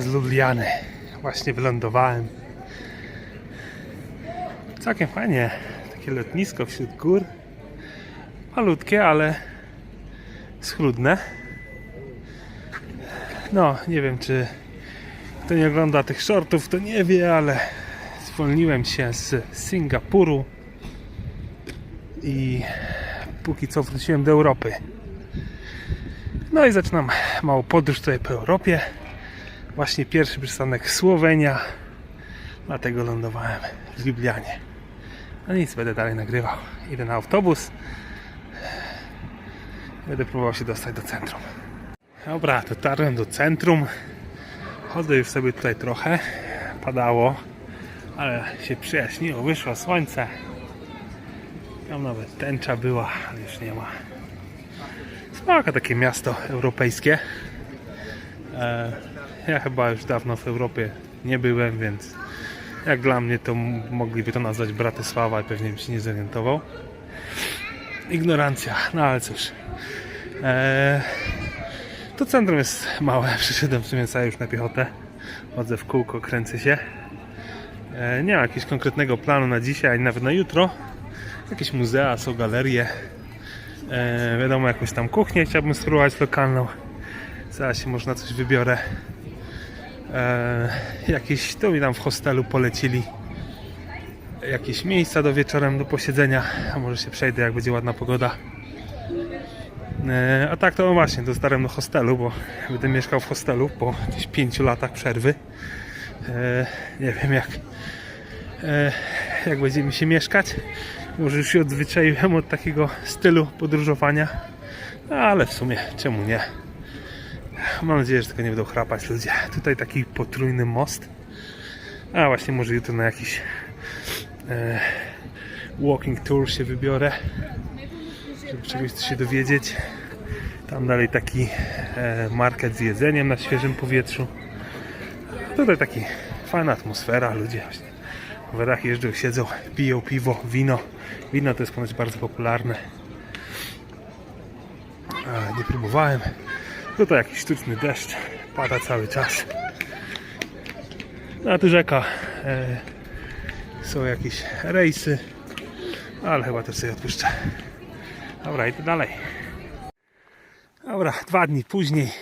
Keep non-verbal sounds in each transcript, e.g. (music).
Z Lubliany. Właśnie wylądowałem. Całkiem fajnie. Takie lotnisko wśród gór. Malutkie, ale schludne. No, nie wiem czy kto nie ogląda tych shortów, to nie wie, ale zwolniłem się z Singapuru i póki co wróciłem do Europy. No i zaczynam małą podróż tutaj po Europie. Właśnie pierwszy przystanek Słowenia. Dlatego lądowałem w Lublianie. No nic, będę dalej nagrywał. Idę na autobus. Będę próbował się dostać do centrum. Dobra, dotarłem do centrum. Chodzę już sobie tutaj trochę. Padało, ale się przyjaśniło. Wyszło słońce. Tam nawet tęcza była, ale już nie ma. Spoko takie miasto europejskie. E, (laughs) ja chyba już dawno w Europie nie byłem, więc jak dla mnie to mogliby to nazwać Bratysława i pewnie bym się nie zorientował. Ignorancja, no ale cóż. E, to centrum jest małe, (laughs) przyszedłem w sumie cały już na piechotę. Chodzę w kółko, kręcę się. E, nie ma jakiegoś konkretnego planu na dzisiaj, ani nawet na jutro. Jakieś muzea, są galerie. E, wiadomo, jakąś tam kuchnię chciałbym spróbować lokalną. Zaraz się może na coś wybiorę. E, jakieś, to mi tam w hostelu polecili jakieś miejsca do wieczorem do posiedzenia, a może się przejdę jak będzie ładna pogoda. E, a tak to właśnie, dotarłem do hostelu, bo będę mieszkał w hostelu po gdzieś 5 latach przerwy. E, nie wiem jak, e, jak będzie mi się mieszkać. Może już się odzwyczaiłem od takiego stylu podróżowania, No, ale w sumie czemu nie? Mam nadzieję, że tylko nie będą chrapać ludzie. Tutaj taki potrójny most. A właśnie może jutro na jakiś e, walking tour się wybiorę, żeby czegoś się dowiedzieć. Tam dalej taki e, market z jedzeniem na świeżym powietrzu. Tutaj taki fajna atmosfera, ludzie właśnie w rowerach jeżdżą, siedzą, piją piwo, wino. Wino to jest ponoć bardzo popularne. Nie próbowałem. Tutaj jakiś sztuczny deszcz, pada cały czas. No, a tu rzeka. E, są jakieś rejsy, ale chyba też sobie odpuszczę. Dobra, idę dalej. Dobra, dwa dni później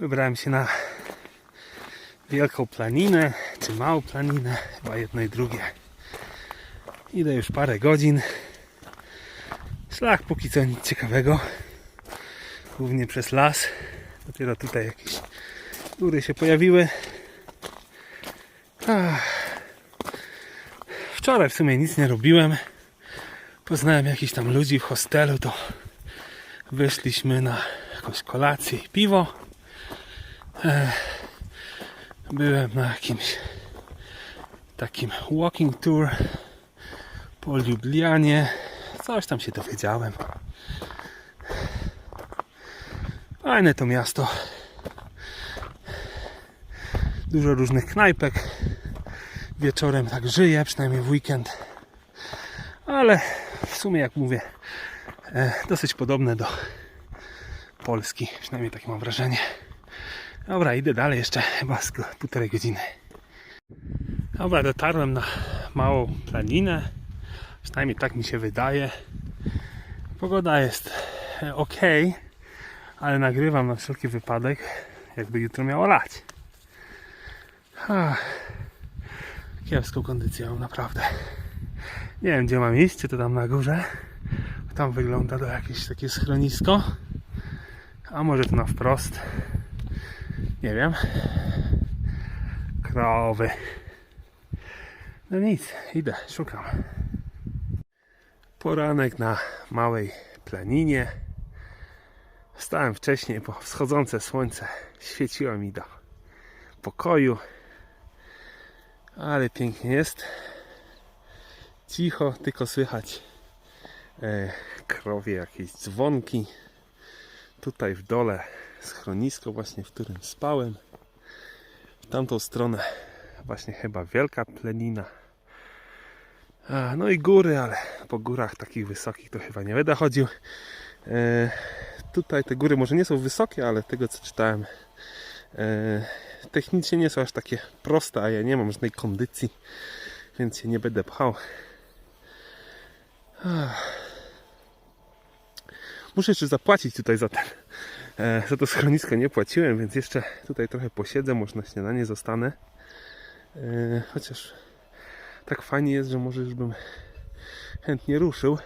wybrałem się na wielką planinę, czy małą planinę, chyba jedno i drugie. Idę już parę godzin. Szlak póki co nic ciekawego. Głównie przez las. Dopiero tutaj jakieś góry się pojawiły. Wczoraj w sumie nic nie robiłem. Poznałem jakichś tam ludzi w hostelu, to wyszliśmy na jakąś kolację i piwo. Byłem na jakimś takim walking tour po Lublianie. Coś tam się dowiedziałem. Fajne to miasto. Dużo różnych knajpek. Wieczorem tak żyje, przynajmniej w weekend. Ale w sumie, jak mówię, e, dosyć podobne do Polski. Przynajmniej takie mam wrażenie. Dobra, idę dalej jeszcze chyba z półtorej godziny. Dobra, dotarłem na małą planinę. Przynajmniej tak mi się wydaje. Pogoda jest ok, ale nagrywam na wszelki wypadek, jakby jutro miało lać. Ach, kiepską kondycję mam naprawdę. Nie wiem gdzie mam iść, czy to tam na górze. Tam wygląda to jakieś takie schronisko. A może to na wprost. Nie wiem. Krowy. No nic, idę, szukam. Poranek na małej planinie. Wstałem wcześniej, bo wschodzące słońce świeciło mi do pokoju. Ale pięknie jest. Cicho, tylko słychać e, krowie jakieś dzwonki. Tutaj w dole schronisko właśnie, w którym spałem. W tamtą stronę właśnie chyba wielka plenina. A, no i góry, ale po górach takich wysokich to chyba nie będę chodził. E, tutaj te góry może nie są wysokie, ale tego co czytałem E, technicznie nie są aż takie proste, a ja nie mam żadnej kondycji, więc się nie będę pchał. Muszę jeszcze zapłacić tutaj za ten, e, za to schronisko nie płaciłem, więc jeszcze tutaj trochę posiedzę, może na śniadanie zostanę. E, chociaż tak fajnie jest, że może już bym chętnie ruszył.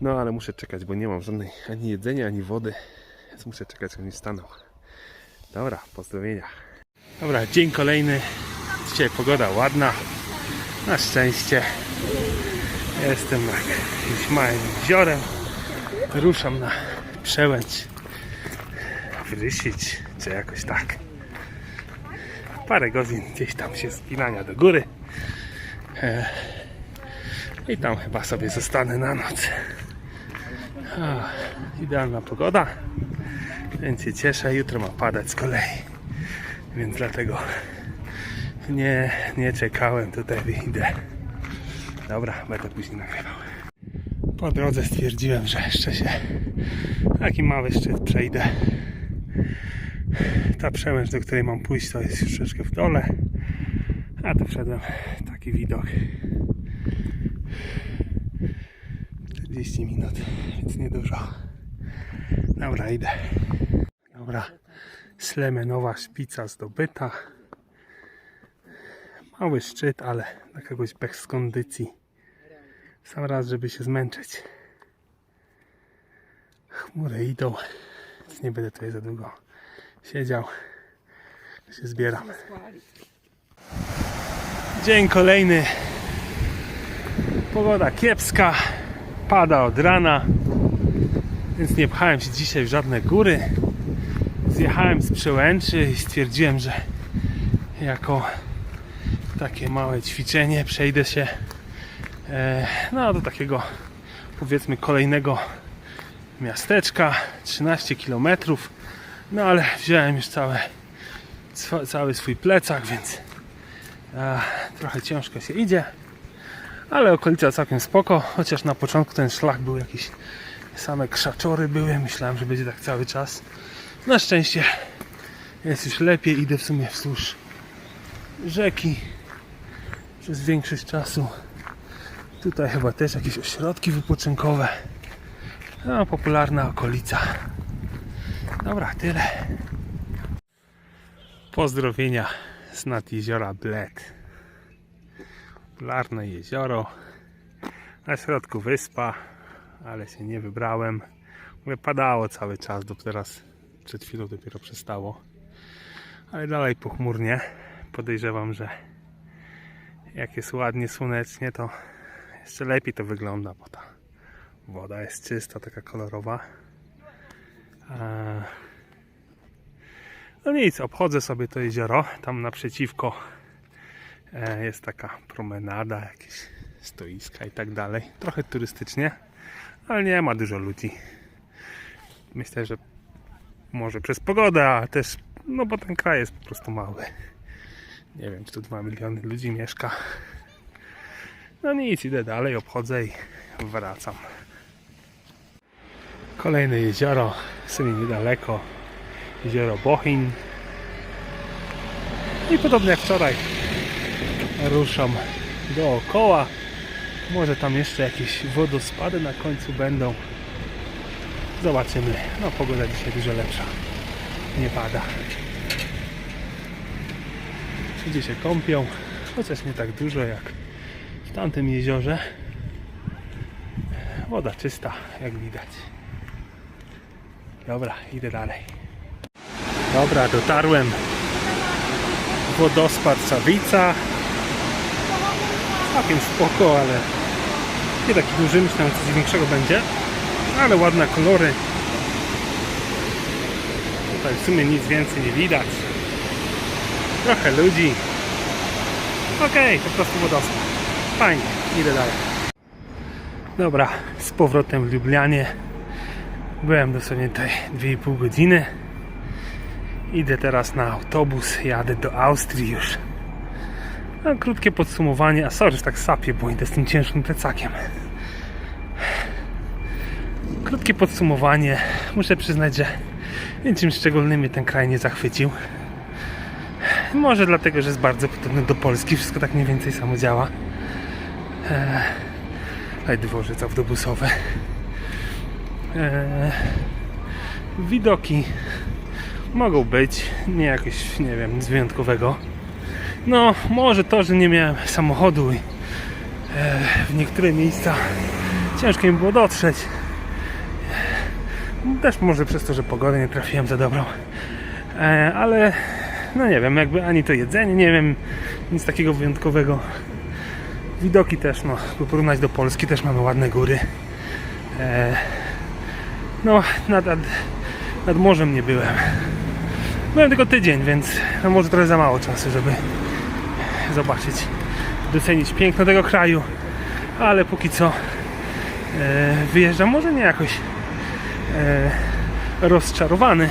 No ale muszę czekać, bo nie mam żadnej ani jedzenia, ani wody. Więc muszę czekać, aż oni staną. Dobra, pozdrowienia. Dobra, dzień kolejny. Dzisiaj pogoda ładna. Na szczęście. Jestem nad jakimś małym jeziorem. Ruszam na przełęcz. Wrysić, czy jakoś tak. Parę godzin gdzieś tam się spinania do góry. E, I tam chyba sobie zostanę na noc. A, idealna pogoda, więc się cieszę. Jutro ma padać z kolei, więc dlatego nie, nie czekałem. Tutaj wyjdę. Dobra, będę później nagrywał. Po drodze stwierdziłem, że jeszcze się taki mały szczyt przejdę. Ta przełęcz, do której mam pójść, to jest już troszeczkę w dole. A tu wszedłem taki widok. 40 minut, więc niedużo. Dobra, idę. Dobra, slemenowa szpica zdobyta. Mały szczyt, ale na kogoś bez kondycji. Sam raz, żeby się zmęczyć. Chmury idą, więc nie będę tutaj za długo siedział. Się zbieram. Dzień kolejny. Pogoda kiepska. Pada od rana. Więc nie pchałem się dzisiaj w żadne góry. Zjechałem z przełęczy i stwierdziłem, że jako takie małe ćwiczenie przejdę się e, no, do takiego powiedzmy kolejnego miasteczka 13 km no ale wziąłem już całe, cały swój plecak więc e, trochę ciężko się idzie ale okolica całkiem spoko chociaż na początku ten szlak był jakiś same krzaczory były myślałem, że będzie tak cały czas. Na szczęście jest już lepiej idę w sumie wzdłuż rzeki. Przez większość czasu tutaj chyba też jakieś ośrodki wypoczynkowe no, popularna okolica. Dobra, tyle. Pozdrowienia z nad jeziora Bled popularne jezioro na środku wyspa ale się nie wybrałem Mówię, padało cały czas do teraz przed chwilą dopiero przestało ale dalej pochmurnie podejrzewam, że jak jest ładnie słonecznie to jeszcze lepiej to wygląda, bo ta woda jest czysta, taka kolorowa. No nic, obchodzę sobie to jezioro. Tam naprzeciwko jest taka promenada, jakieś stoiska i tak dalej. Trochę turystycznie, ale nie ma dużo ludzi. Myślę, że może przez pogodę, a też no bo ten kraj jest po prostu mały. Nie wiem, czy tu 2 miliony ludzi mieszka. No nic, idę dalej, obchodzę i wracam. Kolejne jezioro, w sumie niedaleko. Jezioro Bochin. I podobnie jak wczoraj ruszam dookoła. Może tam jeszcze jakieś wodospady na końcu będą. Zobaczymy. No pogoda dzisiaj dużo lepsza. Nie pada. Ludzie się kąpią, chociaż nie tak dużo jak w tamtym jeziorze. Woda czysta, jak widać. Dobra, idę dalej. Dobra, dotarłem. Wodospad Sawica. Całkiem spoko, ale nie taki duży, myślałem, coś większego będzie. Ale ładne kolory. Tutaj w sumie nic więcej nie widać. Trochę ludzi. Okej, po prostu wodospad. Fajnie, idę dalej. Dobra, z powrotem w Lublianie. Byłem dosłownie tutaj 2,5 godziny. Idę teraz na autobus, jadę do Austrii już. Krótkie podsumowanie, a sorry, że tak sapię, bo idę z tym ciężkim plecakiem. Krótkie podsumowanie. Muszę przyznać, że niczym szczególnym mnie ten kraj nie zachwycił. może dlatego, że jest bardzo podobny do Polski, wszystko tak mniej więcej samo działa. E, tutaj dworzec autobusowy. E, widoki mogą być, nie jakoś, nie wiem, nic wyjątkowego. No, może to, że nie miałem samochodu i e, w niektóre miejsca ciężko mi było dotrzeć. Też może przez to, że pogodę nie trafiłem za dobrą. E, ale no nie wiem, jakby ani to jedzenie, nie wiem, nic takiego wyjątkowego. Widoki też, no, by porównać do Polski, też mamy ładne góry. E, no, nad, nad, nad morzem nie byłem. Byłem tylko tydzień, więc no może trochę za mało czasu, żeby zobaczyć, docenić piękno tego kraju, ale póki co e, wyjeżdżam może nie jakoś e, rozczarowany,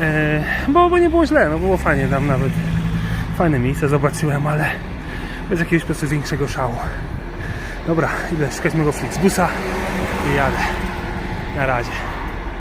e, bo, bo nie było źle, no było fajnie tam nawet fajne miejsca zobaczyłem, ale bez jakiegoś po prostu większego szału. Dobra, idę szukać mojego Flixbusa i jadę. Na razie.